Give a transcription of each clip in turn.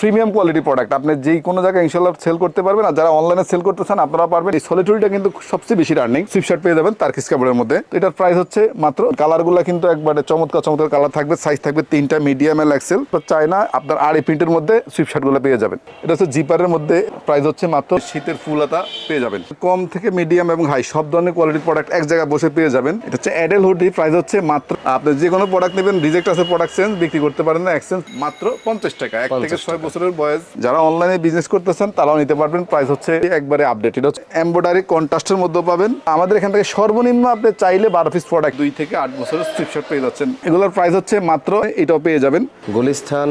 Premium quality product. আপনি যে কোনো জায়গায় ইনশাল্লাহ সেল করতে পারবেন আর যারা অনলাইনে সেল করতে চান আপনারা পারবেন। এই সলিটুরিটা কিন্তু সবচেয়ে বেশি রানিং সুইপশার্ট পেয়ে যাবেন তার্কিস কাপড়ের মধ্যে। এটার প্রাইস হচ্ছে মাত্র কালারগুলো কিন্তু একবারে চমৎকার চমৎকার কালার থাকবে। সাইজ থাকবে তিনটা মিডিয়াম এল এক্সেল তো চায়না আপনার আড়াই প্রিন্টের মধ্যে সুইপশার্টগুলো পেয়ে যাবেন। এটা হচ্ছে জিপারের মধ্যে প্রাইস হচ্ছে মাত্র শীতের ফুলতা পেয়ে যাবেন। কম থেকে মিডিয়াম এবং হাই সব ধরনের কোয়ালিটির প্রোডাক্ট এক জায়গায় বসে পেয়ে যাবেন। এটা হচ্ছে অ্যাডেল হুডি প্রাইস হচ্ছে মাত্র আপনি যে কোনো প্রোডাক্ট নেবেন রিজেক্ট আছে প্রোডাক্ট চেঞ্জ বিক্রি করতে পারেন না এক্সচেঞ্জ মাত্র পঞ্চাশ টাকা। এক থেকে ছয় বছরের বয়স। যারা অনলাইনে বিজনেস করতেছেন তারাও নিতে পারবেন। প্রাইস হচ্ছে একবারে আপডেট এটা হচ্ছে এমব্রয়ডারি কন্ট্রাস্টের মধ্যে পাবেন। আমাদের এখান থেকে সর্বনিম্ন আপনি চাইলে বারো পিস প্রোডাক্ট দুই থেকে আট বছরের স্ট্রিপশট পেয়ে যাচ্ছেন। এগুলোর প্রাইস হচ্ছে মাত্র এটাও পেয়ে যাবেন। গুলিস্থান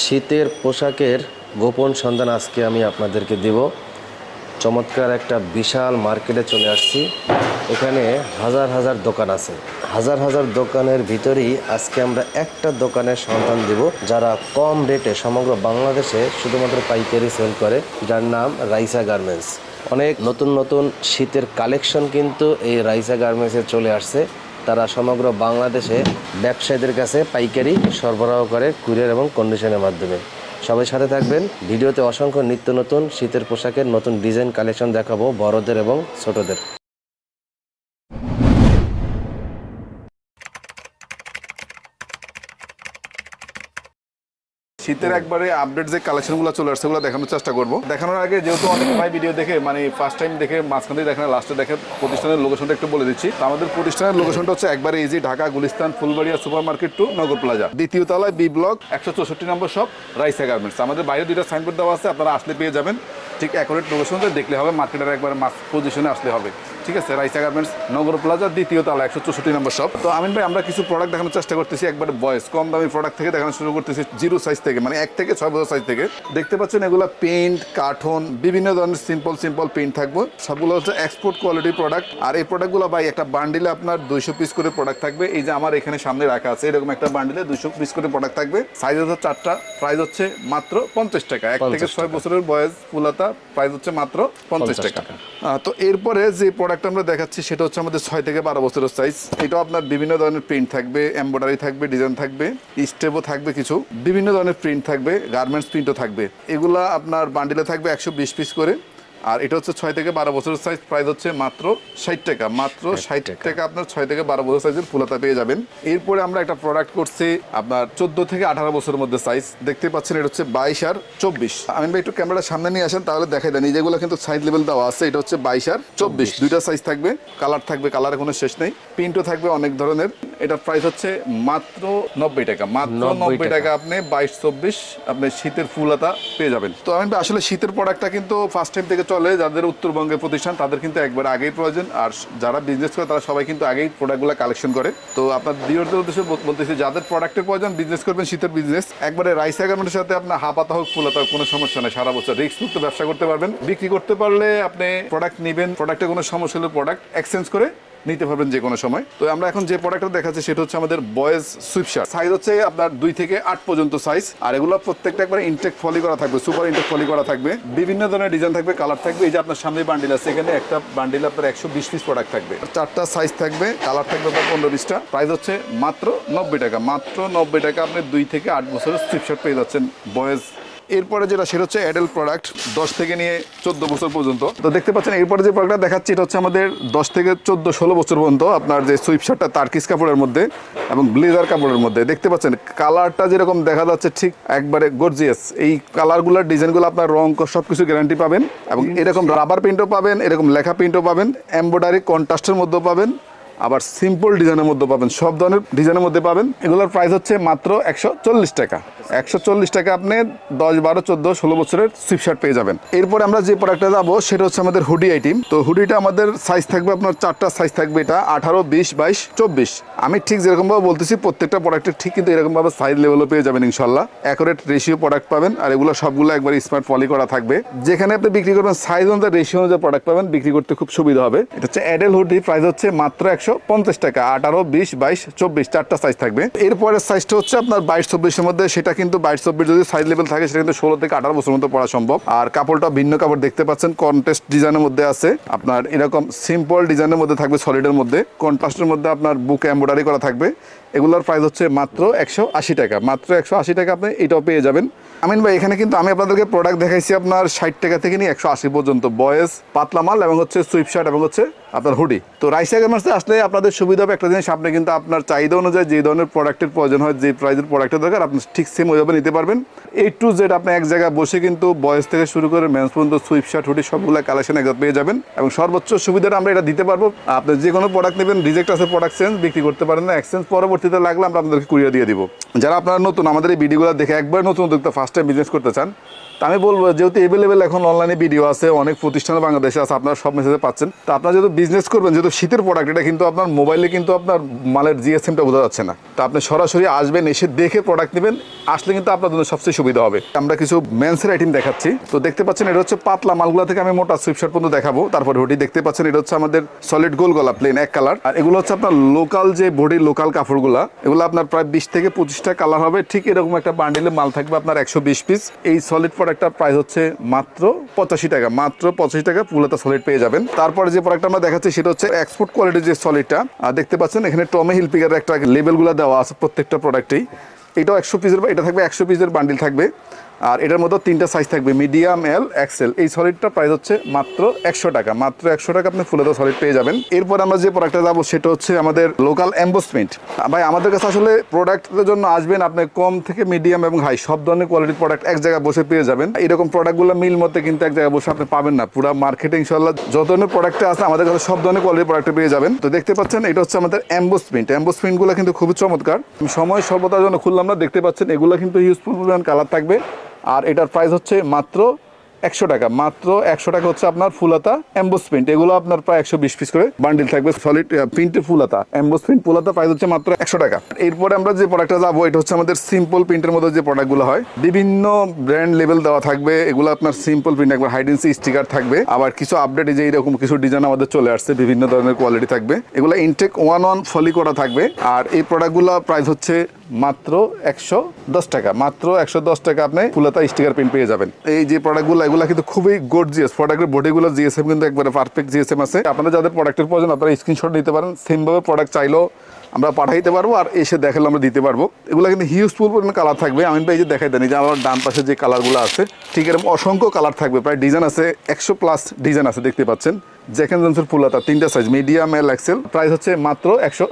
শীতের পোশাকের গোপন সন্ধান আজকে আমি আপনাদেরকে দেব। চমৎকার একটা বিশাল মার্কেটে চলে আসছি। এখানে হাজার হাজার দোকান আছে। হাজার হাজার দোকানের ভিতরেই আজকে আমরা একটা দোকানের সন্ধান দেব, যারা কম রেটে সমগ্র বাংলাদেশে শুধুমাত্র পাইকারি সেল করে, যার নাম রাইসা গার্মেন্টস। অনেক নতুন নতুন শীতের কালেকশন কিন্তু এই রাইসা গার্মেন্টসে চলে আসছে। তারা সমগ্র বাংলাদেশে ব্যবসায়ীদের কাছে পাইকারি সরবরাহ করে কুরিয়ার এবং কন্ডিশনের মাধ্যমে। সবাই সাথে থাকবেন। ভিডিওতে অসংখ্য নিত্য নতুন শীতের পোশাকের নতুন ডিজাইন কালেকশন দেখাবো বড়দের এবং ছোটদের। শীতের একবারে আপডেট যে কালেকশনগুলো চলে আসছে সেগুলো দেখানোর চেষ্টা করব। দেখানোর আগে যেহেতু অনেক ভাই ভিডিও দেখে মানে ফার্স্ট টাইম দেখে মাঝখান থেকে দেখে লাস্টে দেখে প্রতিষ্ঠানের লোকেশনটা একটু বলে দিচ্ছি। তো আমাদের প্রতিষ্ঠানের লোকেশনটা হচ্ছে একবারে easy Dhaka Gulistan Fulbaria super market two Nagar plaza দ্বিতীয় তলায় বি ব্লক একশো চৌষট্টি নম্বর শপ রাইসা গার্মেন্টস আমাদের বাইরে দুইটা সাইনবোর্ড দেওয়া আছে আপনারা আসলে পেয়ে যাবেন। ঠিক অ্যাকুরেট লোকেশনটা দেখলে হবে মার্কেটের একবারে মাস পজিশনে আসলে হবে। ঠিক আছে রাইসা গার্মেন্টস নগর প্লাজা দ্বিতীয় তলা একশো চৌষট্টি নম্বর শপ তো আমিন ভাই আমরা কিছু প্রোডাক্ট দেখানোর চেষ্টা করতেছি একবার বয়স কম দামি প্রোডাক্ট থেকে দেখানো শুরু করতেছি জিরো সাইজ থেকে মানে এক থেকে ছয় বছর সাইজ থেকে। দেখতে পাচ্ছেন এগুলো পেন্ট কার্টন বিভিন্ন ধরনের সিম্পল সিম্পল পেন্ট থাকবে। সবগুলো হচ্ছে এক্সপোর্ট কোয়ালিটি প্রোডাক্ট আর এই প্রোডাক্টগুলো ভাই একটা বান্ডিলে আপনার দুইশো পিস করে প্রোডাক্ট থাকবে। এই যে আমার এখানে সামনে রাখা আছে এরকম একটা বান্ডিলে দুইশো পিস করে প্রোডাক্ট থাকবে। সাইজ হচ্ছে চারটা প্রাইস হচ্ছে মাত্র পঞ্চাশ টাকা। এক থেকে ছয় বছরের বয়স ফুলাতা প্রাইস হচ্ছে মাত্র পঞ্চাশ টাকা। তো এরপরে যে প্রোডাক্ট আমরা দেখাচ্ছি, সেটা হচ্ছে আমাদের ছয় থেকে বারো বছরের সাইজ এটাও আপনার বিভিন্ন ধরনের প্রিন্ট থাকবে এম্ব্রয়ডারি থাকবে ডিজাইন থাকবে স্টেপও থাকবে কিছু। বিভিন্ন ধরনের প্রিন্ট থাকবে গার্মেন্টস প্রিন্টও থাকবে। এগুলা আপনার বান্ডিলে থাকবে একশো বিশ পিস করে। আর এটা হচ্ছে ছয় থেকে বারো বছরের সাইজ প্রাইস হচ্ছে মাত্র ষাট টাকা। মাত্র ষাট টাকা। আপনার ছয় থেকে বারো বছর সাইজের ফুলাতা পেয়ে যাবেন। এরপরে আমরা একটা প্রোডাক্ট করছি আপনার চোদ্দ থেকে আঠারো বছরের মধ্যে সাইজ দেখতে পাচ্ছেন এটা হচ্ছে বাইশ আর চব্বিশ। আমি ভাই একটু ক্যামেরার সামনে নিয়ে আসেন তাহলে দেখাই দেন। এই যেগুলো কিন্তু সাইজ লেভেল দেওয়া আছে এটা হচ্ছে বাইশ আর চব্বিশ। দুইটা সাইজ থাকবে কালার থাকবে কালারের কোনো শেষ নেই। প্রিন্টও থাকবে অনেক ধরনের। এটার প্রাইস হচ্ছে মাত্র নব্বই টাকা মাত্র নব্বই টাকা। আপনি বাইশ চব্বিশ আপনি শীতের ফুলাতা পেয়ে যাবেন। তো আমি আসলে শীতের প্রোডাক্টটা কিন্তু ফার্স্ট টাইম থেকে চলে যাদের উত্তরবঙ্গের প্রতিষ্ঠান তাদের কিন্তু একবার আগেই প্রয়োজন। আর যারা বিজনেস করে তারা সবাই কিন্তু আগেই প্রোডাক্টগুলো কালেকশন করে। তো আপনার দিওরদের উদ্দেশ্যে বলতেছি যাদের প্রোডাক্টের প্রয়োজন বিজনেস করবেন শীতের বিজনেস একবারে রাইস গার্মেন্টের সাথে আপনার হাপাতা হোক ফুলাতা হোক কোনো সমস্যা নেই সারা বছর রিক্স মুক্ত ব্যবসা করতে পারবেন। বিক্রি করতে পারলে আপনি প্রোডাক্ট নেবেন প্রোডাক্টে কোনো সমস্যা হলে প্রোডাক্ট এক্সচেঞ্জ করে নিতে পারবেন যে কোনো সময়। তো আমরা এখন যে প্রোডাক্টটা দেখাচ্ছি সেটা হচ্ছে আমাদের বয়েজ সুইপশার্ট সাইজ হচ্ছে আপনার দুই থেকে আট পর্যন্ত সাইজ আর এগুলো প্রত্যেকটা একবার ইনটেক ফলি করা থাকবে সুপার ইনটেক ফলি করা থাকবে। বিভিন্ন ধরনের ডিজাইন থাকবে কালার থাকবে। এই যে আপনার সামনে বান্ডিল আছে, এখানে একটা বান্ডিল আপনার একশো বিশ পিস প্রোডাক্ট থাকবে। চারটা সাইজ থাকবে কালার থাকবে আপনার পনেরো বিশটা। প্রাইস হচ্ছে মাত্র নব্বই টাকা। মাত্র নব্বই টাকা আপনি দুই থেকে আট বছরের সুইপশার্ট পেয়ে যাচ্ছেন বয়েজ এরপরে যেটা, সেটা হচ্ছে অ্যাডেল প্রোডাক্ট দশ থেকে নিয়ে চোদ্দ বছর পর্যন্ত। তো দেখতে পাচ্ছেন, এরপরে যে প্রোডাক্টটা দেখাচ্ছি, এটা হচ্ছে আমাদের দশ থেকে চোদ্দ, ষোলো বছর পর্যন্ত আপনার যে সুইপ শার্টটা তার্কিস কাপড়ের মধ্যে এবং ব্লেজার কাপড়ের মধ্যে। দেখতে পাচ্ছেন কালারটা যেরকম দেখা যাচ্ছে, ঠিক একবারে গর্জিয়াস এই কালারগুলোর ডিজাইনগুলো আপনার রং সব কিছু গ্যারান্টি পাবেন এবং এরকম রাবার প্রিন্টও পাবেন, এরকম লেখা প্রিন্টও পাবেন এমব্রয়ডারি কন্ট্রাস্টের মধ্যেও পাবেন, আবার সিম্পল ডিজাইনের মধ্যে পাবেন, সব ধরনের ডিজাইনের মধ্যে পাবেন। এগুলোর প্রাইস হচ্ছে মাত্র একশো চল্লিশ টাকা। একশো চল্লিশ টাকা আপনি দশ বারো চোদ্দ ষোলো বছরের সুইপ শার্ট পেয়ে যাবেন। এরপরে আমরা যে প্রোডাক্টটা যাব, সেটা হচ্ছে আমাদের হুডি আইটেম তো হুডিটা আমাদের সাইজ থাকবে, আপনার চারটা সাইজ থাকবে এটা, আঠারো, বিশ, বাইশ, চব্বিশ। আমি ঠিক যেরকমভাবে বলতেছি, প্রত্যেকটা প্রোডাক্টের ঠিক কিন্তু এরকমভাবে সাইজ লেভেলও পেয়ে যাবেন ইনশাল্লাহ অ্যাকোরেট রেশিও প্রোডাক্ট পাবেন, আর এগুলো সবগুলো একবার স্মার্ট পলি করা থাকবে। যেখানে আপনি বিক্রি করবেন সাইজ অনুযায়ী রেশিও অনুযায়ী প্রোডাক্ট পাবেন, বিক্রি করতে খুব সুবিধা হবে। এটা হচ্ছে অ্যাডেল হুডি প্রাইস হচ্ছে মাত্র একশো পঞ্চাশ টাকা। আঠারো, বিশ, বাইশ, চব্বিশ, চারটা সাইজ থাকবে। এরপরের সাইজটা হচ্ছে আপনার বাইশ, চব্বিশের মধ্যে সেটা কিন্তু বাইশ চব্বিশ যদি সাইজ লেভেল থাকে, সেটা কিন্তু ষোলো থেকে আঠারো বছর মতো পড়া সম্ভব। আর কাপড়টা ভিন্ন কাপড় দেখতে পাচ্ছেন কন্টেস্ট ডিজাইনের মধ্যে আছে। আপনার এরকম সিম্পল ডিজাইনের মধ্যে থাকবে সলিডের মধ্যে। কন্ট্রাস্টের মধ্যে আপনার বুক এম্ব্রয়ডারি করা থাকবে। এগুলোর প্রাইস হচ্ছে মাত্র একশো আশি টাকা। মাত্র একশো আশি টাকা আপনি এটাও পেয়ে যাবেন। আমিন ভাই, এখানে কিন্তু আমি আপনাদেরকে প্রোডাক্ট দেখাইছি আপনার ষাট টাকা থেকে নিয়ে একশো আশি পর্যন্ত। বয়েস, পাতলা মাল এবং হচ্ছে সুইপ শার্ট এবং হচ্ছে আপনার হুডি তো রাইসা গেমার্সে আসলে আপনাদের সুবিধা হবে একটা জিনিস, আপনি কিন্তু আপনার চাহিদা অনুযায়ী যে ধরনের প্রোডাক্টের প্রয়োজন হয়, যে প্রাইজের প্রোডাক্টের দরকার, আপনি ঠিক সেম ওইভাবে নিতে পারবেন। এই টু জেড আপনি এক জায়গায় বসে কিন্তু বয়স থেকে শুরু করে মেন্স পর্যন্ত সুইপ শার্ট হুডি সবগুলো কালেকশন একসাথে পেয়ে যাবেন এবং সর্বোচ্চ সুবিধাটা আমরা এটা দিতে পারব। আপনি যে কোনো প্রোডাক্ট নেবেন রিজেক্ট আছে প্রোডাক্ট চেঞ্জ বিক্রি করতে পারেন না এক্সচেঞ্জ পরবর্তীতে লাগলে আমরা আপনাদেরকে কুড়িয়ে দিয়ে দিব। যারা আপনারা নতুন, আমাদের এই ভিডিওগুলো দেখে একবার নতুন উদ্যোক্তা ফার্স্ট টাইম বিজনেস করতে চান তা আমি বলব, যেহেতু এভেলেবেল এখন অনলাইনে ভিডিও আছে, অনেক প্রতিষ্ঠান বাংলাদেশে আছে, আপনারা সব মেসেজে পাচ্ছেন। তো আপনারা যেহেতু বিজনেস করবেন, যেহেতু শীতের প্রোডাক্ট এটা কিন্তু আপনার মোবাইলে কিন্তু আপনার মালের জিএসএমটা বোঝা যাচ্ছে না। তো আপনি সরাসরি আসবেন, এসে দেখে প্রোডাক্ট নেবেন, আসলে কিন্তু আপনার জন্য সবচেয়ে সুবিধা হবে। আমরা কিছু মেন্সের আইটেম দেখাচ্ছি। তো দেখতে পাচ্ছেন, এটা হচ্ছে পাতলা মালগুলো থেকে আমি মোটা সুইপশার্ট পর্যন্ত দেখাবো। তারপরে হুডি দেখতে পাচ্ছেন, এটা হচ্ছে আমাদের সলিড গোল গলা প্লেন এক কালার আর এগুলো হচ্ছে আপনার লোকাল যে বডির লোকাল কাপড়গুলা, এগুলো আপনার প্রায় বিশ থেকে পঁচিশটা কালার হবে। ঠিক এরকম একটা বান্ডিলে মাল থাকবে আপনার একশো বিশ পিস এই সলিড প্রোডাক্টটার প্রাইস হচ্ছে মাত্র পঁচাশি টাকা। মাত্র পঁচাশি টাকা পুলাতা সলিড পেয়ে যাবেন। তারপরে যে প্রোডাক্ট আমরা দেখাচ্ছি সেটা হচ্ছে এক্সপোর্ট কোয়ালিটির যে সলিডটা আর দেখতে পাচ্ছেন এখানে টমে হিলপিকার একটা লেবেলগুলো দেওয়া আছে প্রত্যেকটা প্রোডাক্টেই এটাও একশো পিসের এটা থাকবে একশো পিসের বান্ডিল থাকবে। আর এটার মধ্যে তিনটা সাইজ থাকবে মিডিয়াম এল এক্সেল এই সলিডটা প্রাইস হচ্ছে মাত্র একশো টাকা। মাত্র একশো টাকা আপনি ফুলেতো সলিড পেয়ে যাবেন। এরপর আমরা যে প্রোডাক্টটা যাব সেটা হচ্ছে আমাদের লোকাল এম্বোসমেন্ট ভাই, আমাদের কাছে আসলে প্রোডাক্টের জন্য আসবেন আপনি কম থেকে মিডিয়াম এবং হাই সব ধরনের কোয়ালিটির প্রোডাক্ট এক জায়গায় বসে পেয়ে যাবেন। এরকম প্রোডাক্টগুলো মিল মধ্যে কিন্তু এক জায়গায় বসে আপনি পাবেন না। পুরো মার্কেটে ইনশাল্লাহ যত ধরনের প্রোডাক্ট আছে, আমাদের কাছে সব ধরনের কোয়ালিটির প্রোডাক্ট পেয়ে যাবেন। তো দেখতে পাচ্ছেন, এটা হচ্ছে আমাদের এম্বোসমেন্ট এম্বোসমেন্টগুলো কিন্তু খুবই চমৎকার। সময় সর্বতার জন্য খুললাম না, দেখতে পাচ্ছেন এগুলো কিন্তু ইউজফুল পরিমাণ কালার থাকবে। আর এটার প্রাইস হচ্ছে মাত্র একশো টাকা। মাত্র একশো টাকা হচ্ছে আপনার ফুলাতা এম্বোস প্রিন্ট। এগুলো আপনার প্রায় একশো বিশ পিস করে বান্ডিল থাকবে সলিড প্রিন্টের ফুলাতা। এম্বোস প্রিন্ট, ফুলাতা প্রাইস হচ্ছে মাত্র একশো টাকা। এরপরে আমরা যে প্রোডাক্টটা যাব, এটা হচ্ছে আমাদের সিম্পল প্রিন্টের মধ্যে যে প্রোডাক্টগুলো হয়, বিভিন্ন ব্র্যান্ড লেভেল দেওয়া থাকবে। এগুলো আপনার সিম্পল প্রিন্ট একবার হাইডেন্সি স্টিকার থাকবে। আবার কিছু আপডেট যে এরকম কিছু ডিজাইন আমাদের চলে আসছে, বিভিন্ন ধরনের কোয়ালিটি থাকবে। এগুলো ইনটেক ওয়ান ওয়ান ফলি করা থাকবে। আর এই প্রোডাক্টগুলো প্রাইস হচ্ছে মাত্র একশো দশ টাকা। মাত্র একশো দশ টাকা আপনি ফুলাতা স্টিকার প্রিন্ট পেয়ে যাবেন। এই যে প্রোডাক্টগুলো এগুলো কিন্তু খুবই গর্জিয়াস প্রোডাক্টের বডিগুলো জিএসএম কিন্তু একবারে পারফেক্ট জিএসএম আছে। আপনারা যাদের প্রোডাক্টের প্রয়োজন, আপনারা স্ক্রিনশট নিতে পারেন। সেমভাবে প্রোডাক্ট চাইলেও আমরা পাঠাইতে পারব আর এসে দেখালে আমরা দিতে পারব। এগুলো কিন্তু হিউজফুল পরিমাণ কালার থাকবে। আমি ভাই যে দেখাই দেন যে আমার ডান পাশে যে কালারগুলো আছে, ঠিক এরকম অসংখ্য কালার থাকবে। প্রায় ডিজাইন আছে, একশো প্লাস ডিজাইন আছে, দেখতে পাচ্ছেন। জ্যাকেন জনসের ফুলাতা তিনটা size medium L XL price হচ্ছে মাত্র একশো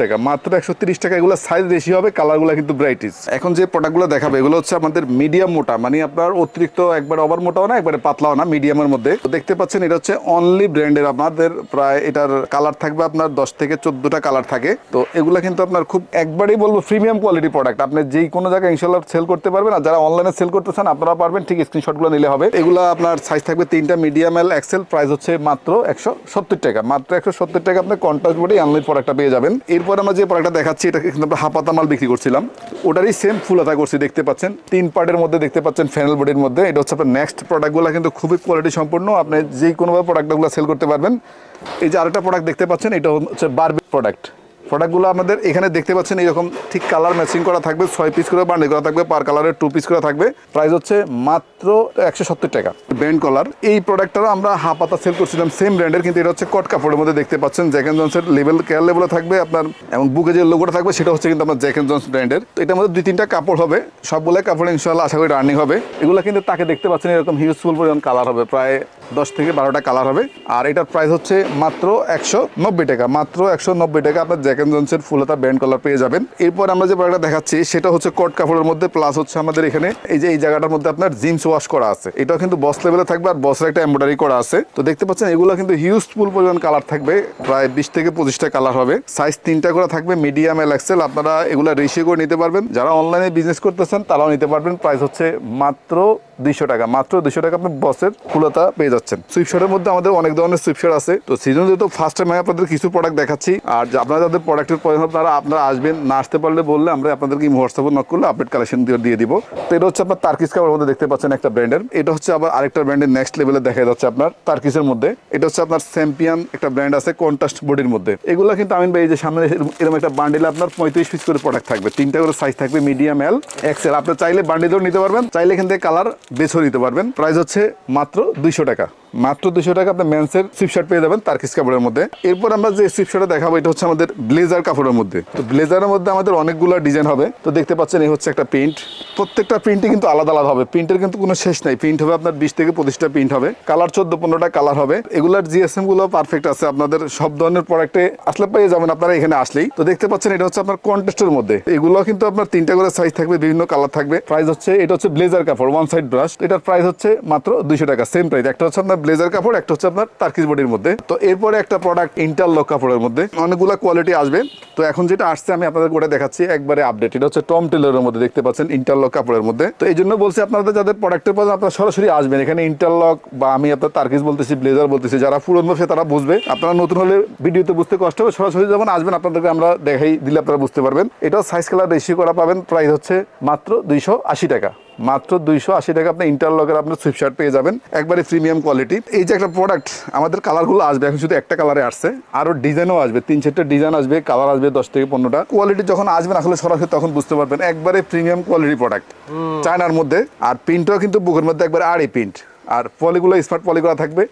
টাকা। মাত্র একশো তিরিশ টাকা এগুলো সাইজ বেশি হবে কালারগুলো কিন্তু ব্রাইটিস এখন যে প্রোডাক্টগুলো দেখাবে, এগুলো হচ্ছে আমাদের মিডিয়াম মোটা মানে আপনার অতিরিক্ত একবার ওভার মোটাও না, একবারে পাতলাও না মিডিয়ামের মধ্যে। দেখতে পাচ্ছেন, এটা হচ্ছে অনলি ব্র্যান্ডের আপনাদের প্রায় এটার কালার থাকবে আপনার দশ থেকে চোদ্দটা কালার থাকে। তো এগুলো কিন্তু আপনার খুব একবারেই বলব প্রিমিয়াম কোয়ালিটি প্রোডাক্ট আপনি যেই কোনো জায়গায় ইনশাল্লাহ সেল করতে পারবেন আর যারা অনলাইনে সেল করতে চান, আপনারা পারবেন, ঠিক স্ক্রিনশটগুলো নিলে হবে। এগুলো আপনার সাইজ থাকবে তিনটা মিডিয়াম এল এক্সেল প্রাইস হচ্ছে মাত্র একশো সত্তর টাকা। মাত্র একশো সত্তর টাকা আপনি কন্ট্রাস্ট বডি অনলাইন প্রোডাক্টটা পেয়ে যাবেন। এরপর আমরা যে প্রোডাক্টটা দেখাচ্ছি এটা কিন্তু আমরা হাপাতা মাল বিক্রি করছিলাম। ওটারই সেম ফুলাতা করছি, দেখতে পাচ্ছেন। তিন পার্টের মধ্যে দেখতে পাচ্ছেন ফ্যানেল বডির মধ্যে। এটা হচ্ছে আপনার নেক্সট প্রোডাক্টগুলো কিন্তু খুবই কোয়ালিটি সম্পূর্ণ। আপনি যে কোনোভাবে প্রোডাক্টগুলো সেল করতে পারবেন। এই যে আরেকটা প্রোডাক্ট দেখতে পাচ্ছেন, এটা হচ্ছে বারবি প্রোডাক্ট প্রোডাক্টগুলো আমাদের এখানে দেখতে পাচ্ছেন এরকম ঠিক কালার ম্যাচিং করা থাকবে, ছয় পিস করে বান্ডিল করা থাকবে পার কালারের টু পিস করা থাকবে। প্রাইস হচ্ছে মাত্র একশো সত্তর টাকা। ব্র্যান্ড কলার এই প্রোডাক্টটা আমরা হাফাতা সেল করছিলাম সেম ব্র্যান্ডের কিন্তু এটা হচ্ছে কট কাপড়ের মধ্যে দেখতে পাচ্ছেন। জ্যাক এন্ড জন্সের লেভেল কেয়ার লেভেলে থাকবে আপনার, এবং বুকে যে লোগোটা থাকবে, সেটা হচ্ছে কিন্তু আপনার জ্যাক এন্ড জন্স ব্র্যান্ডের তো এটার মধ্যে দুই তিনটা কাপড় হবে সবগুলো কাপড় ইনশাল্লাহ আশা করি রানিং হবে। এগুলো কিন্তু তাকে দেখতে পাচ্ছেন, এরকম হিউজফুল পরিমাণ কালার হবে, প্রায় দশ থেকে বারোটা কালার হবে। আর এটার প্রাইস হচ্ছে মাত্র একশো নব্বই টাকা। মাত্র একশো নব্বই টাকা আপনার জ্যাকেন জন্সের ফুলতা ব্যান্ড কলার পেয়ে যাবেন। এরপর আমরা যে প্রোডাক্টটা দেখাচ্ছি, সেটা হচ্ছে কট কাপড়ের মধ্যে প্লাস হচ্ছে আমাদের এখানে এই যে এই জায়গাটার মধ্যে আপনার জিন্স ওয়াশ করা আছে। এটাও কিন্তু বস লেভেলে থাকবে আর বসের একটা এমব্রয়ডারি করা আছে। তো দেখতে পাচ্ছেন, এগুলো কিন্তু হিউজফুল পরিমাণ কালার থাকবে। প্রায় বিশ থেকে পঁচিশটা কালার হবে। সাইজ তিনটা করে থাকবে মিডিয়াম এল এক্সেল আপনারা এগুলো রেশিও করে নিতে পারবেন। যারা অনলাইনে বিজনেস করতেছেন, তারাও নিতে পারবেন। প্রাইস হচ্ছে মাত্র দুইশো টাকা। মাত্র দুইশো টাকা আপনি বসের ফুলতা পেয়ে যাচ্ছেন। সুইপশটের মধ্যে আমাদের অনেক ধরনের সুইপশট আছে। তো সিজন যেহেতু ফার্স্ট টাইম আমি আপনাদের কিছু প্রোডাক্ট দেখাচ্ছি, আর আপনারা যাদের প্রোডাক্টের প্রয়োজন তারা আপনারা আসবেন, না আসতে পারলে বললে আমরা আপনাদেরকে হোয়াটসঅ্যাপে নক করলে আপডেট কালেকশন দিয়ে দিব। তো এটা হচ্ছে আপনার তার্কিস কাপড়ের মধ্যে দেখতে পাচ্ছেন একটা ব্র্যান্ডের এটা হচ্ছে আবার আরেকটা ব্র্যান্ডের নেক্সট লেভেলে দেখা যাচ্ছে আপনার তার্কিসের মধ্যে। এটা হচ্ছে আপনার চ্যাম্পিয়ন একটা ব্র্যান্ড আছে কন্টাস্ট বডির মধ্যে। এগুলো কিন্তু আমি ভাই যে সামনে এরকম একটা বান্ডিলে আপনার পঁয়ত্রিশ পিস করে প্রোডাক্ট থাকবে। তিনটা করে সাইজ থাকবে মিডিয়াম এল এক্সেল আপনি চাইলে বান্ডিলেও নিতে পারবেন, চাইলে এখান থেকে কালার বেছেও নিতে পারবেন। প্রাইস হচ্ছে মাত্র দুইশো টাকা। মাত্র দুশো টাকা আপনি মেন্সের সিপ শার্ট পেয়ে যাবেন তার্কিস কাপড়ের মধ্যে। এরপর আমরা যে সিপ শার্টটা দেখাবো, এটা হচ্ছে আমাদের ব্লেজার কাপড়ের মধ্যে। তো ব্লেজারের মধ্যে আমাদের অনেকগুলো ডিজাইন হবে। তো দেখতে পাচ্ছেন, এই হচ্ছে একটা প্রিন্ট প্রত্যেকটা প্রিন্টই কিন্তু আলাদা আলাদা হবে। প্রিন্টের কিন্তু কোনো শেষ নাই। প্রিন্ট হবে আপনার বিশ থেকে পঁচিশটা প্রিন্ট হবে। কালার চোদ্দ, পনেরোটা কালার হবে। এগুলার জিএসএমগুলো পারফেক্ট আছে। আপনাদের সব ধরনের প্রোডাক্টে আসলে পেয়ে যাবেন আপনারা এখানে আসলেই। তো দেখতে পাচ্ছেন, এটা হচ্ছে আপনার কন্টেস্টের মধ্যে। এগুলো কিন্তু আপনার তিনটা করে সাইজ থাকবে, বিভিন্ন কালার থাকবে। প্রাইস হচ্ছে, এটা হচ্ছে ব্লেজার কাপড় ওয়ান সাইড ব্রাশ এটার প্রাইস হচ্ছে মাত্র দুইশো টাকা সেম প্রাইস একটা হচ্ছে আপনার ব্লেজার কাপড়, একটা হচ্ছে আপনার তার্কিস বডির মধ্যে। তো এরপরে একটা প্রোডাক্ট ইন্টারলক কাপড়ের মধ্যে। অনেকগুলো কোয়ালিটি আসবে। তো এখন যেটা আসছে, আমি আপনাদের করে দেখাচ্ছি। একবারে আপডেট এটা হচ্ছে টম টেলরের মধ্যে দেখতে পাচ্ছেন ইন্টারলক কাপড়ের মধ্যে। তো এই জন্য বলছি, আপনাদের যাদের প্রোডাক্টের পর আপনারা সরাসরি আসবেন। এখানে ইন্টারলক বা আমি আপনার তার্কিস বলতেছি ব্লেজার বলতেছি, যারা পুরনো, সে তারা বুঝবে। আপনারা নতুন হলে ভিডিওতে বুঝতে কষ্ট হবে। সরাসরি যখন আসবেন, আপনাদেরকে আমরা দেখাই, দিলে আপনারা বুঝতে পারবেন। এটা সাইজ কালার রেশিও করা পাবেন। প্রাইস হচ্ছে মাত্র দুইশো আশি টাকা। মাত্র দুইশো আশি টাকা আপনার ইন্টারলকের আপনার সুইপশার্ট পেয়ে যাবেন। একবারে প্রিমিয়াম কোয়ালিটি এই যে একটা প্রোডাক্ট আমাদের কালারগুলো আসবে এখন শুধু একটা কালারে আসছে। আরও ডিজাইনও আসবে তিন চারটে ডিজাইন আসবে কালার আসবে দশ থেকে পনেরোটা। কোয়ালিটি যখন আসবেন আসলে সরাসরি তখন বুঝতে পারবেন একবারে প্রিমিয়াম কোয়ালিটি প্রোডাক্ট চায়নার মধ্যে। আর প্রিন্টও কিন্তু বুকের মধ্যে একবার আড়ি প্রিন্ট আর পলিগুলো স্মার্ট পলিগুলো থাকবে।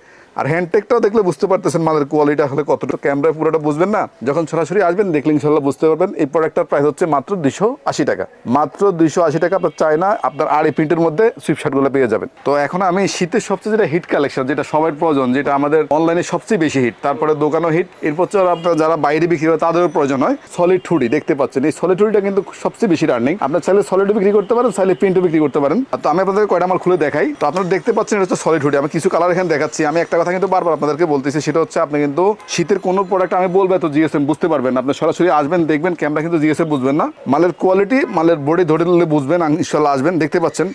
আর হ্যান্ডটেকটাও দেখলে বুঝতে পারতেছেন মালের কোয়ালিটি আসলে কতটা ক্যামেরায় পুরোটা বুঝবেন না, যখন সরাসরি আসবেন দেখলে ইনশাল্লাহ বুঝতে পারবেন এই প্রোডাক্টটার প্রাইস হচ্ছে মাত্র দুইশো আশি টাকা। মাত্র দুইশো আশি টাকা আপনার চায় না আপনার আড়ি প্রিন্টের মধ্যে সুইপ শার্টগুলো পেয়ে যাবেন। তো এখন আমি শীতের সবচেয়ে যেটা হিট কালেকশন যেটা সবার প্রয়োজন, যেটা আমাদের অনলাইনে সবচেয়ে বেশি হিট তারপরে দোকানও হিট এরপর আপনার যারা বাইরে বিক্রি করে তাদেরও প্রয়োজন হয় সলিড হুডি দেখতে পাচ্ছেন। এই সলিড হুডিটা কিন্তু সবচেয়ে বেশি রানিং আপনার চাইলে সলিডও বিক্রি করতে পারেন, চাইলে প্রিন্টও বিক্রি করতে পারেন। তো আমি আপনাদের কয়টা আমার খুলে দেখাই। তো আপনারা দেখতে পাচ্ছেন এটা হচ্ছে সলিড হুডি আমি কিছু কালার এখানে দেখাচ্ছি, আমি একটা কথা কিন্তু বারবার আপনাদেরকে বলতেছি, সেটা হচ্ছে আপনি কিন্তু শীতের কোনো প্রোডাক্ট আমি বলব তো জিএসএম বুঝতে পারবেন আপনি সরাসরি আসবেন, দেখবেন ক্যামেরা কিন্তু জিএসএম বুঝবেন না। মালের কোয়ালিটি মালের বডি ধরে বুঝবেন ইনশাল্লাহ আসবেন, দেখতে পাচ্ছেন।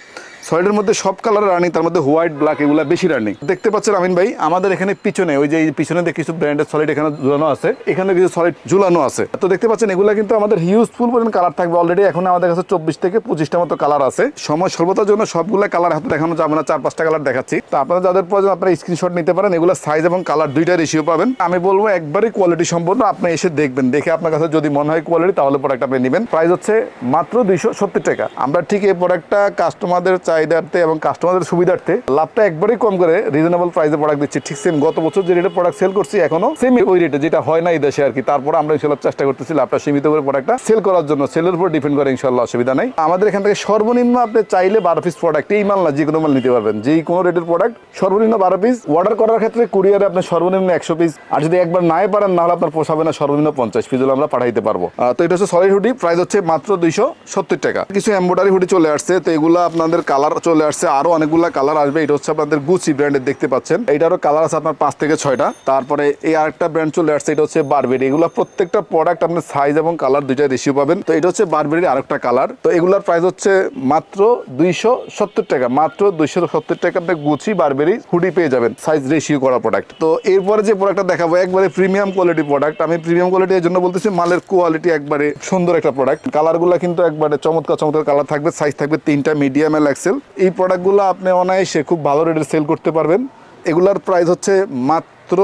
সলিডের মধ্যে সব কালার রানিং তার মধ্যে হোয়াইট ব্ল্যাক এগুলো বেশি রানিং দেখতে পাচ্ছেন আমিন ভাই, আমাদের এখানে পিছনে, ওই যে পিছনে কিছু ব্র্যান্ডের সলিড এখানে ঝুলানো আছে, এখানে কিছু সলিড ঝুলানো আছে। তো দেখতে পাচ্ছেন এগুলো কিন্তু আমাদের হিউজফুল পরিমাণ কালার থাকবে অলরেডি এখন আমাদের কাছে চব্বিশ থেকে পঁচিশটা মতো কালার আছে। সময় সর্বতার জন্য সবগুলো কালার হাতে দেখানো যাবে না, চার পাঁচটা কালার দেখাচ্ছি। তো আপনারা যাদের প্রয়োজন আপনারা স্ক্রিনশট নিতে পারেন, এগুলো সাইজ এবং কালার দুইটা রেশিও পাবেন। আমি বলব একবারই কোয়ালিটি সম্পূর্ণ আপনি এসে দেখবেন, দেখে আপনার কাছে যদি মনে হয় কোয়ালিটি তাহলে প্রোডাক্ট আপনি নেবেন। প্রাইস হচ্ছে মাত্র দুইশো সত্তর টাকা। আমরা ঠিক এই প্রোডাক্টটা কাস্টমারদের চাহিদার্থে এবং কাস্টমারদের সুবিধার্থে লাভটা একবারই কম করে রিজনেবল প্রাইসে প্রোডাক্ট দিচ্ছি। ঠিক সেম গত বছর যে রেটে প্রোডাক্ট সেল করছি, এখনও সেম ওই রেটে যেটা হয় না এই দেশে আর কি। তারপর আমরা ইনশাল্লাহ চেষ্টা করতেছি লাভটা সীমিত করে প্রোডাক্টটা সেল করার জন্য। সেলের উপর ডিপেন্ড করে ইনশাল্লাহ অসুবিধা নাই। আমাদের এখান থেকে সর্বনিম্ন আপনি চাইলে বারো পিস প্রোডাক্ট এই মাল না, যে কোনো মাল নিতে পারবেন। যেই কোনো রেটের প্রোডাক্ট সর্বনিম্ন বারো পিস অর্ডার করার ক্ষেত্রে কুরিয়ারে আপনি সর্বনিম্ন একশো পিস আর যদি একবার নাই পারেন, নাহলে আপনার পোষাবে না, সর্বনিম্ন পঞ্চাশ পিস হলে আমরা পাঠাইতে পারব। তো এটা হচ্ছে সলিড হুডি প্রাইস হচ্ছে মাত্র দুইশো সত্তর টাকা। কিছু এম্ব্রয়ডারি হুডি চলে আসছে। তো এগুলো আপনাদের কালার চলে আসছে, আরও অনেকগুলো কালার আসবে। এটা হচ্ছে আপনাদের গুচি ব্র্যান্ডের দেখতে পাচ্ছেন। এটারও কালার আছে আপনার পাঁচ থেকে ছয়টা। তারপরে এই আরেকটা ব্র্যান্ড চলে আসছে, এটা হচ্ছে বারবেরি এগুলো প্রত্যেকটা প্রোডাক্ট আপনার সাইজ এবং কালার দুইটা রেশিও পাবেন। তো এটা হচ্ছে বারবেরির আরেকটা কালার তো এগুলোর প্রাইস হচ্ছে মাত্র দুইশো সত্তর টাকা। মাত্র দুইশো সত্তর টাকা আপনি গুচি বারবেরি হুডি পেয়ে যাবেন সাইজ রেশিও করা প্রোডাক্ট তো এরপরে যে প্রোডাক্টটা দেখাবো, একবারে প্রিমিয়াম কোয়ালিটি প্রোডাক্ট আমি প্রিমিয়াম কোয়ালিটি এর জন্য বলতেছি মালের কোয়ালিটি একবারে সুন্দর একটা প্রোডাক্ট কালারগুলো কিন্তু একবারে চমৎকার চমৎকার কালার থাকবে সাইজ থাকবে তিনটা মিডিয়াম এল এক্সেল এই প্রোডাক্টগুলো আপনি অনায়াসে খুব ভালো রেটে সেল করতে পারবেন। এগুলার প্রাইস হচ্ছে মাত্র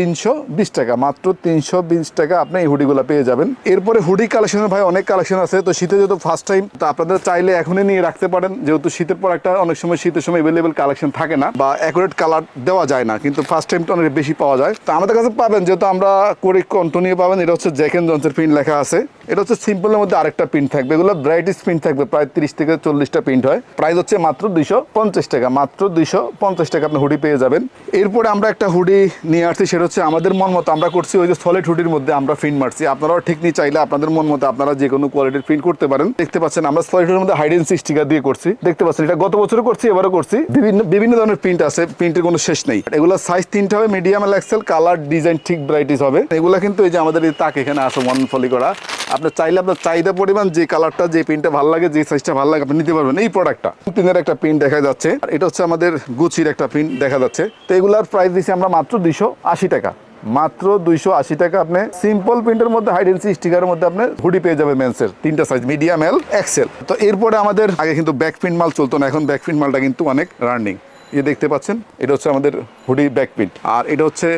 তিনশো বিশ টাকা, মাত্র তিনশো বিশ টাকা আপনি এই হুডিগুলো পেয়ে যাবেন। এরপরে হুডি কালেকশনের ভাই অনেক কালেকশন আছে, তো শীতে যেহেতু ফার্স্ট টাইম তো আপনাদের চাইলে এখনই নিয়ে রাখতে পারেন। যেহেতু শীতের পর একটা অনেক সময় শীতের সময় এভেলেবেল কালেকশন থাকে না, বা অ্যাকুরেট কালার দেওয়া যায় না, কিন্তু ফার্স্ট টাইমটা অনেক বেশি পাওয়া যায়। তো আমাদের কাছে পাবেন, যেহেতু আমরা করি কন্টিনিউ পাবেন, এটা হচ্ছে জ্যাক এন্ড জন্সের প্রিন্ট লেখা আছে। এটা হচ্ছে সিম্পলের মধ্যে আরেকটা প্রিন্ট থাকবে, এগুলো ভ্যারাইটিস প্রিন্ট থাকবে, প্রায় তিরিশ থেকে চল্লিশটা প্রিন্ট হয়। প্রাইস হচ্ছে মাত্র দুইশো পঞ্চাশ টাকা, মাত্র দুইশো পঞ্চাশ টাকা আপনি হুডি পেয়ে যাবেন। এরপরে আমরা একটা হুডি নিয়ে আসছি, সেটা হচ্ছে আমাদের মন মতো, আমরা করছি ওই যে সলিড হুডির মধ্যে আমরা প্রিন্ট মারছি। আপনারাও ঠিক নিয়ে চাইলে আপনাদের মন মতো আপনারা যে কোনো কোয়ালিটির প্রিন্ট করতে পারেন। দেখতে পাচ্ছেন আমরা সলিড হুডির মধ্যে হাইড এন্ড স্টিকার দিয়ে করছি। দেখতে পাচ্ছেন এটা গত বছরও করছি, এবারও করছি। বিভিন্ন বিভিন্ন ধরনের প্রিন্ট আছে প্রিন্টের কোনো শেষ নেই। এগুলো সাইজ তিনটা হবে medium L XL colour design ঠিক ভ্যারাইটিস হবে। এগুলো কিন্তু এই যে আমাদের এই তাক এখানে আছে ওয়ান ফলি করা। আপনার চাইলে আপনার চাহিদা পরিমাণ, যে কালারটা যে প্রিন্টটা ভালো লাগে, যে সাইজটা ভালো লাগে, আপনি নিতে পারবেন। এই প্রোডাক্টটা প্রিন্টের একটা প্রিন্ট দেখা যাচ্ছে, আর এটা হচ্ছে আমাদের গুচির একটা প্রিন্ট দেখা যাচ্ছে। তো এগুলার প্রাইস দিচ্ছি আমরা মাত্র দুইশো আশি টাকা। মাত্র দুইশো আশি টাকা আপনি সিম্পল প্রিন্টের মধ্যে হাইড এন্ড স্টিকারের মধ্যে আপনি হুডি পেয়ে যাবে মেন্সের তিনটা সাইজ মিডিয়াম এল এক্সেল তো এরপরে আমাদের আগে কিন্তু ব্যাক প্রিন্ট মাল চলতো না, এখন ব্যাক প্রিন্ট মালটা কিন্তু অনেক রানিং ইয়ে দেখতে পাচ্ছেন, এটা হচ্ছে আমাদের হুডি ব্যাক প্রিন্ট আর এটা হচ্ছে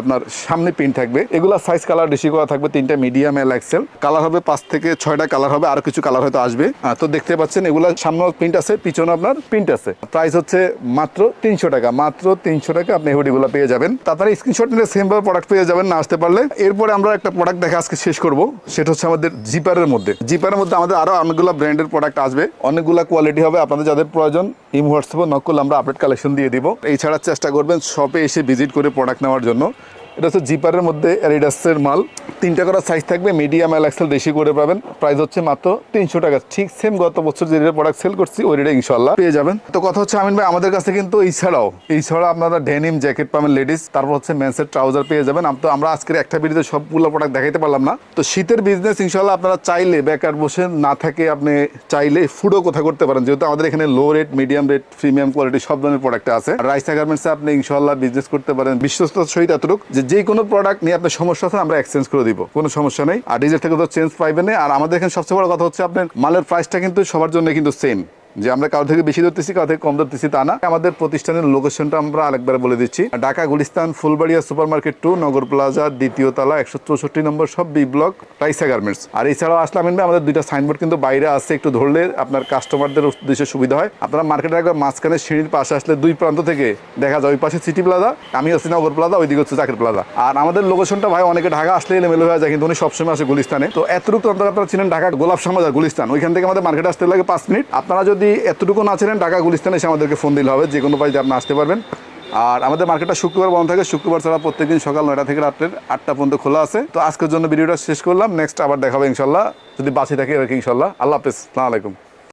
আপনার সামনে প্রিন্ট থাকবে। এগুলা সাইজ কালার বেশি করা থাকবে, তিনটা মিডিয়াম এল এক্সেল কালার হবে পাঁচ থেকে ছয়টা কালার হবে, আরও কিছু কালার হয়তো আসবে। তো দেখতে পাচ্ছেন, এগুলা সামনে প্রিন্ট আছে পিছনে আপনার প্রিন্ট আছে। প্রাইস হচ্ছে মাত্র তিনশো টাকা, মাত্র তিনশো টাকা আপনি হুডিগুলো পেয়ে যাবেন। তারপরে স্ক্রিনশট নিলে সেম ভাবে প্রোডাক্ট পেয়ে যাবেন, না আসতে পারলে। এরপরে আমরা একটা প্রোডাক্ট দেখে আজকে শেষ করব, সেটা হচ্ছে আমাদের জিপারের মধ্যে। জিপারের মধ্যে আমাদের আরও অনেকগুলো ব্র্যান্ডের প্রোডাক্ট আসবে। অনেকগুলো কোয়ালিটি হবে, আপনাদের যাদের প্রয়োজন ইম হোয়াটসঅ্যাপে নক করলে আমরা আপডেট কালেকশন দিয়ে দিব। এছাড়া চেষ্টা করবেন শপে এসে ভিজিট করে প্রোডাক্ট নেওয়ার জন্য। এটা হচ্ছে জিপারের মধ্যে অ্যাডিডাসের মাল। তিনটা করা সাইজ থাকবে মিডিয়াম এল এক্সেল বেশি করে পাবেন। প্রাইস হচ্ছে মাত্র তিনশো টাকা। ঠিক সেম গত বছর যে রেটে প্রোডাক্ট সেল করছি, ওই রেটে ইনশাল্লাহ পেয়ে যাবেন। তো কথা হচ্ছে, আমিন ভাই, আমাদের কাছে কিন্তু এছাড়াও এছাড়া আপনারা ডেনিম জ্যাকেট পাবেন লেডিস তারপর হচ্ছে মেন্সের ট্রাউজার পেয়ে যাবেন। তো আমরা আজকের একটা ভিডিওতে সবগুলো প্রোডাক্ট দেখাইতে পারলাম না। তো শীতের বিজনেস ইনশাল্লাহ আপনারা চাইলে বেকার বসে না থাকে আপনি চাইলে ফুডও কোথা করতে পারেন। যেহেতু আমাদের এখানে low rate medium rate premium quality সব ধরনের প্রোডাক্ট আছে। রাইসা গার্মেন্টসে আপনি ইনশাল্লাহ বিজনেস করতে পারেন। বিশ্বস্ততার সহিত এতটুকু যে যে কোনো প্রোডাক্ট নিয়ে আপনার সমস্যা আছে, আমরা এক্সচেঞ্জ করে দিব। কোনো সমস্যা নেই। আর ডিজেল থেকে তো চেঞ্জ পাইবেন না আর আমাদের এখানে সবচেয়ে বড় কথা হচ্ছে আপনার মালের প্রাইসটা কিন্তু সবার জন্য কিন্তু সেম যে আমরা কারও থেকে বেশি ধরতেছি, কারও থেকে কম ধরতেছি, তা না। আমাদের প্রতিষ্ঠানের লোকেশনটা আমরা আরেকবার বলে দিচ্ছি। Dhaka, Gulistan, Fulbaria super market two Nagar plaza, দ্বিতীয় তলা, একশো চৌষট্টি নম্বর সব বি ব্লক টাইসা গার্মেন্টস। আর এছাড়াও আসলে ভাই আমাদের দুইটা সাইনবোর্ড কিন্তু বাইরে আছে, একটু ধরলে আপনার কাস্টমারদের উদ্দেশ্যে সুবিধা হয়। আপনারা মার্কেটের একবার মাঝখানে সিঁড়ির পাশে আসলে দুই প্রান্ত থেকে দেখা যায়, ওই পাশে সিটি প্লাজা আমি হচ্ছি নগর প্লাজা ওইদিকে হচ্ছে জাকির প্লাজা আর আমাদের লোকেশনটা ভাই অনেকে ঢাকা আসলে এলোমেলো হয়ে যায়, কিন্তু উনি সবসময় আসে গুলিস্তানে। তো এতটুকু আপনারা ছিলেন ঢাকা গোলাপ সমাজার গুলিস্তান। ওইখান থেকে আমাদের মার্কেটে আসতে লাগে পাঁচ মিনিট। আপনারা যদি এতটুকু না ছিলেন, ঢাকা গুলিস্তানে এসে আমাদেরকে ফোন দিলে হবে। যে কোনো পাইতে আপনি আসতে পারবেন। আর আমাদের মার্কেটটা শুক্রবার বন্ধ থাকে। শুক্রবার ছাড়া প্রত্যেকদিন সকাল নয়টা থেকে রাত্রের আটটা পর্যন্ত খোলা আছে। তো আজকের জন্য ভিডিওটা শেষ করলাম। নেক্সট আবার দেখাবো ইনশাল্লাহ। যদি বাঁচি থাকে ইনশাল্লাহ। আল্লাহ হাফেজ। আলাইকুম।